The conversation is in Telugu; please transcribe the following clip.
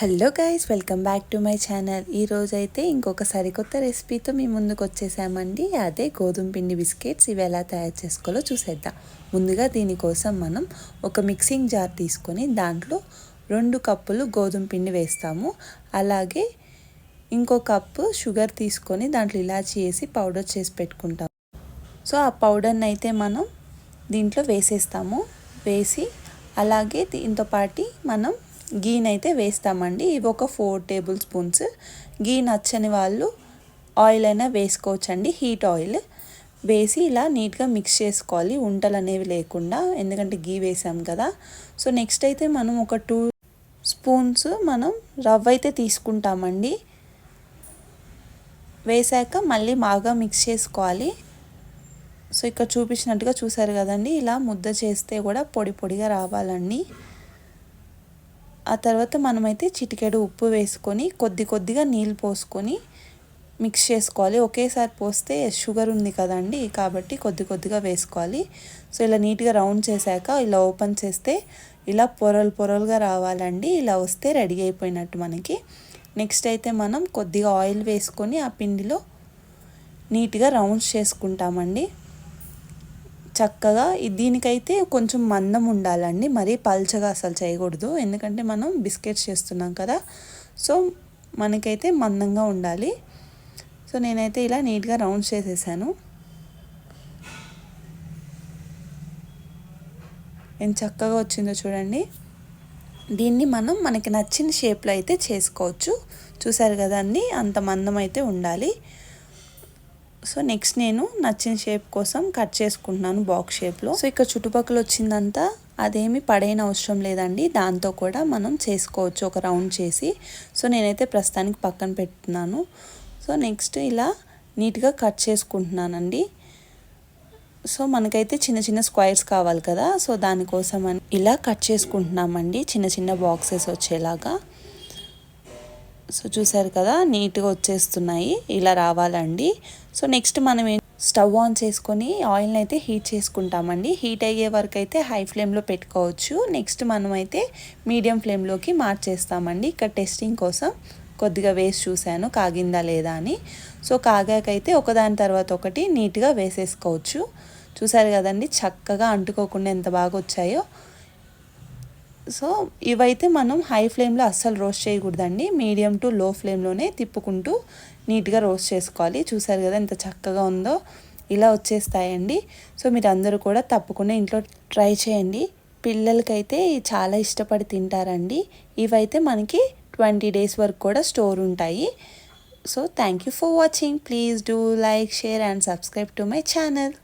Hello guys welcome back to my channel ఈరోజైతే ఇంకొక సరికొత్త రెసిపీతో మీ ముందుకు వచ్చేసామండి. అదే గోధుమ పిండి బిస్కెట్స్ ఇవి ఎలా తయారు చేసుకోవాలో చూసేద్దాం. ముందుగా దీనికోసం మనం ఒక మిక్సింగ్ జార్ తీసుకొని దాంట్లో రెండు కప్పులు గోధుమ పిండి వేస్తాము. అలాగే ఇంకో కప్పు షుగర్ తీసుకొని దాంట్లో ఇలాచి వేసి పౌడర్ చేసి పెట్టుకుంటాము. సో ఆ పౌడర్ని అయితే మనం దీంట్లో వేసేస్తాము. వేసి అలాగే దీంతో పాటు మనం గీనైతే వేస్తామండి. ఇవి ఒక ఫోర్ టేబుల్ స్పూన్స్. గీ నచ్చని వాళ్ళు ఆయిల్ అయినా వేసుకోవచ్చండి. Heat oil. వేసి ఇలా నీట్గా మిక్స్ చేసుకోవాలి. ఉంటలు అనేవి లేకుండా. ఎందుకంటే గీ వేసాం కదా. సో నెక్స్ట్ అయితే మనం ఒక టూ స్పూన్స్ మనం రవ్వ అయితే తీసుకుంటామండి. వేసాక మళ్ళీ బాగా మిక్స్ చేసుకోవాలి. సో ఇక్కడ చూపించినట్టుగా చూసారు కదండి. ఇలా ముద్ద చేస్తే కూడా పొడి పొడిగా రావాలండి. ఆ తర్వాత మనమైతే చిటికెడు ఉప్పు వేసుకొని కొద్ది కొద్దిగా నీళ్ళు పోసుకొని మిక్స్ చేసుకోవాలి. ఒకేసారి పోస్తే షుగర్ ఉంది కదండి కాబట్టి కొద్ది కొద్దిగా వేసుకోవాలి. సో ఇలా నీట్గా రౌండ్ చేశాక ఇలా ఓపెన్ చేస్తే ఇలా పొరలు పొరలుగా రావాలండి. ఇలా వస్తే రెడీ అయిపోయినట్టు మనకి. నెక్స్ట్ అయితే మనం కొద్దిగా ఆయిల్ వేసుకొని ఆ పిండిలో నీట్గా రౌండ్స్ చేసుకుంటామండి. చక్కగా దీనికైతే కొంచెం మందం ఉండాలండి. మరీ పల్చగా అసలు చేయకూడదు. ఎందుకంటే మనం బిస్కెట్స్ చేస్తున్నాం కదా. సో మనకైతే మందంగా ఉండాలి. సో నేనైతే ఇలా నీట్గా రౌండ్ చేసేసాను. ఎంత చక్కగా వచ్చిందో చూడండి. దీన్ని మనం మనకి నచ్చిన షేప్లో అయితే చేసుకోవచ్చు. చూసారు కదా అండి? అంత మందం అయితే ఉండాలి. సో నెక్స్ట్ నేను నచ్చిన షేప్ కోసం కట్ చేసుకుంటున్నాను బాక్స్ షేప్లో సో ఇక్కడ చుట్టుపక్కల వచ్చిందంతా అదేమి పడైన అవసరం లేదండి. దాంతో కూడా మనం చేసుకోవచ్చు ఒక రౌండ్ చేసి. సో నేనైతే ప్రస్తుతానికి పక్కన పెట్టున్నాను. సో నెక్స్ట్ ఇలా నీట్గా కట్ చేసుకుంటున్నానండి. సో మనకైతే చిన్న చిన్న స్క్వైర్స్ కావాలి కదా. సో దానికోసం అని ఇలా కట్ చేసుకుంటున్నామండి. చిన్న చిన్న బాక్సెస్ వచ్చేలాగా. సో చూసారు కదా నీట్గా వచ్చేస్తున్నాయి. ఇలా రావాలండి. సో నెక్స్ట్ మనం స్టవ్ ఆన్ చేసుకొని ఆయిల్ని అయితే హీట్ చేసుకుంటామండి. హీట్ అయ్యే వరకు అయితే హై ఫ్లేమ్లో పెట్టుకోవచ్చు. నెక్స్ట్ మనం అయితే మీడియం ఫ్లేమ్లోకి మార్చేస్తామండి. ఇక్కడ టెస్టింగ్ కోసం కొద్దిగా వేసి చూశాను కాగిందా లేదా అని. సో కాగాకైతే ఒకదాని తర్వాత ఒకటి నీట్గా వేసేసుకోవచ్చు. చూసారు కదండి చక్కగా అంటుకోకుండా ఎంత బాగా వచ్చాయో. సో ఇవైతే మనం హై ఫ్లేమ్లో అస్సలు రోస్ట్ చేయకూడదండి. మీడియం టు లో ఫ్లేమ్లోనే తిప్పుకుంటూ నీట్గా రోస్ట్ చేసుకోవాలి. చూసారు కదా ఎంత చక్కగా ఉందో ఇలా వచ్చేస్తాయండి. సో మీరు అందరూ కూడా తప్పకుండా ఇంట్లో ట్రై చేయండి. పిల్లలకైతే చాలా ఇష్టపడి తింటారండి. ఇవైతే మనకి ట్వంటీ డేస్ వరకు కూడా స్టోర్ ఉంటాయి. So thank you for watching. Please do like share and subscribe to my channel.